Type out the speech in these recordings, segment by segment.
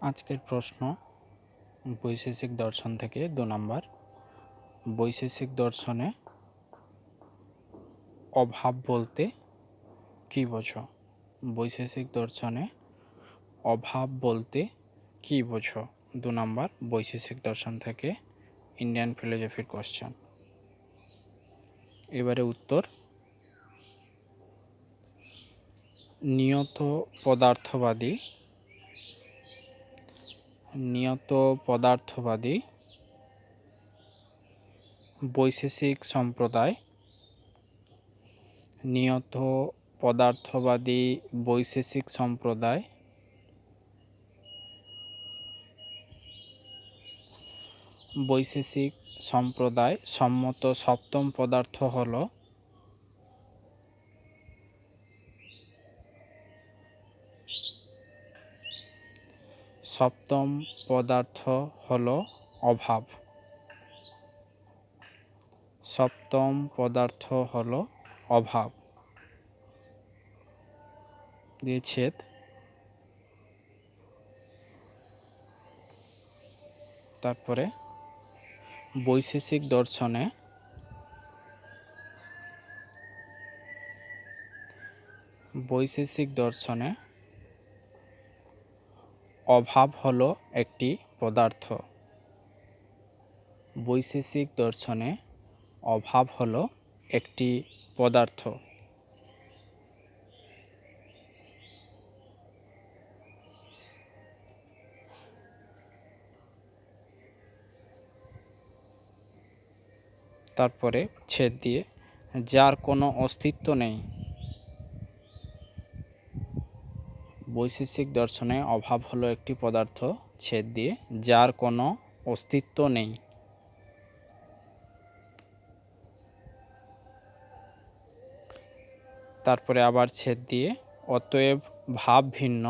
আজকের প্রশ্ন, বৈশেষিক দর্শন থেকে দু নম্বর। বৈশেষিক দর্শনে অভাব বলতে কী বোঝো? বৈশেষিক দর্শনে অভাব বলতে কী বোঝো? দু নম্বর, বৈশেষিক দর্শন থেকে ইন্ডিয়ান ফিলোজফির কোশ্চেন এবারে উত্তর। নিয়ত পদার্থবাদী নিয়ত পদার্থবাদী বৈশেষিক সম্প্রদায়। নিয়ত পদার্থবাদী বৈশেষিক সম্প্রদায়। বৈশেষিক সম্প্রদায় সম্মত সপ্তম পদার্থ হল সপ্তম পদার্থ হল অভাব। সপ্তম পদার্থ হল অভাব। দিয়ে ছেদ। তারপরে বৈশেষিক দর্শনে বৈশেষিক দর্শনে অভাব হলো একটি পদার্থ। বৈশেষিক দর্শনে অভাব হলো একটি পদার্থ। তারপরে ছেদ দিয়ে, যার কোনো অস্তিত্ব নেই। বৈশেষিক দর্শনে অভাব হলো একটি পদার্থ ছেদ দিয়ে, যার কোনো অস্তিত্ব নেই। তারপরে আবার ছেদ দিয়ে, অতএব ভাব ভিন্ন।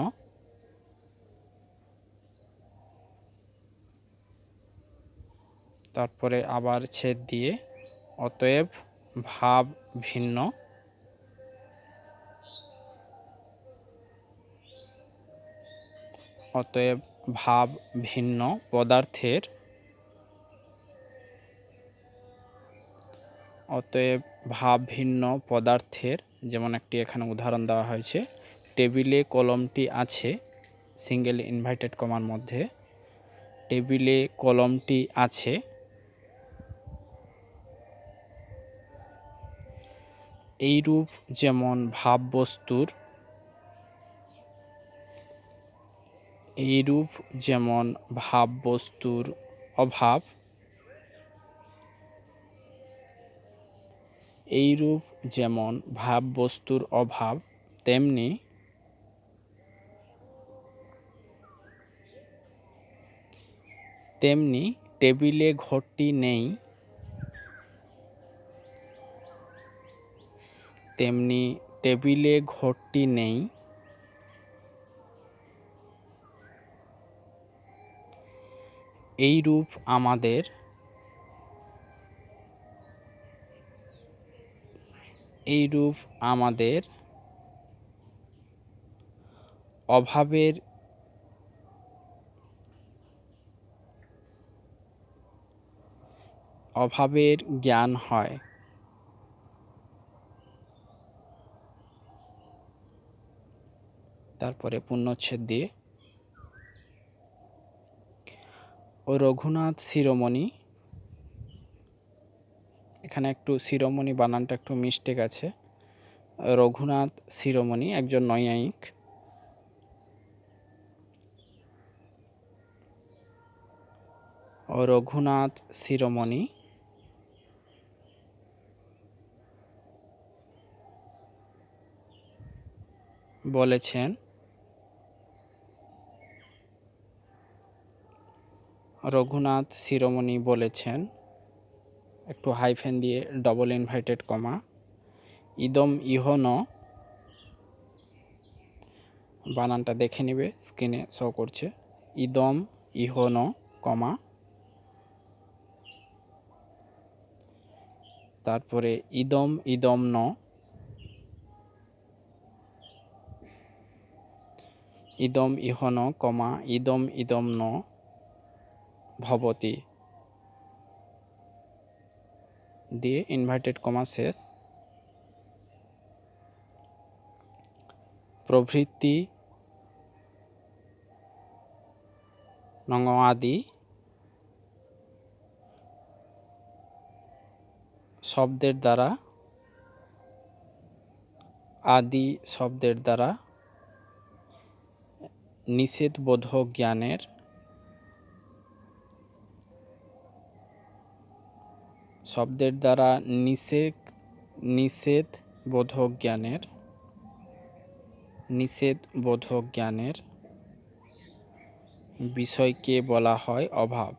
তারপরে আবার ছেদ দিয়ে, অতএব ভাব ভিন্ন। অতএব ভাব ভিন্ন পদার্থের। অতএব ভাব ভিন্ন পদার্থের, যেমন একটি এখানে উদাহরণ দেওয়া হয়েছে, টেবিলে কলমটি আছে সিঙ্গেল ইনভাইটেড কমার মধ্যে, টেবিলে কলমটি আছে, এইরূপ যেমন ভাববস্তুর এইরূপ যেমন ভাববস্তুর অভাব, এইরূপ যেমন ভাববস্তুর অভাব, তেমনি তেমনি টেবিলে ঘরটি নেই, তেমনি টেবিলে ঘরটি নেই এই রূপ আমাদের এই রূপ আমাদের অভাবের অভাবের জ্ঞান হয়। তারপরে পূর্ণচ্ছেদ দিয়ে রঘুনাথ শিরোমণি। এখানে একটু শিরোমণি বানানটা একটু মিস্টেক আছে রঘুনাথ শিরোমণি, একজন নৈয়ায়িক। রঘুনাথ শিরোমণি। বলেছেন রঘুনাথ শিরোমণি বলেছেন, একটু হাইফেন দিয়ে ডবল ইনভাইটেড কমা ইদম ইহন, বানানটা দেখে নিবে স্ক্রিনে শো করছে, ইদম ইহন কমা তারপরে ইদম ইদম ন, ইদম ইহন কমা ইদম ইদম ন ভবতি। দিয়ে ইনভার্টেড কমা শেষ। প্রভৃতি নং আদি শব্দের দ্বারা, আদি শব্দের দ্বারা নিষেধবোধক জ্ঞানের শব্দের দ্বারা নিষেধ নিষেধ বোধক জ্ঞানের নিষেধ বোধক জ্ঞানের বিষয়কে বলা হয় অভাব।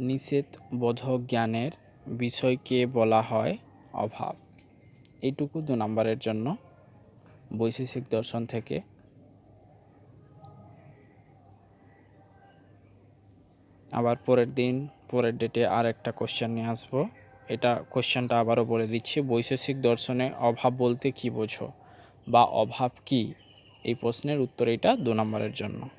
নিষেধ বোধক জ্ঞানের বিষয়কে বলা হয় অভাব। এইটুকু দু নম্বরের জন্য বৈশেষিক দর্শন থেকে আবার পরের দিন, পরের ডেটে আর একটা কোশ্চেন নিয়ে আসব। এটা কোশ্চেনটা আবারও বলে দিচ্ছি। বৈশেষিক দর্শনে অভাব বলতে কি বোঝো বা অভাব কি? এই প্রশ্নের উত্তর এটা দু নম্বরের জন্য।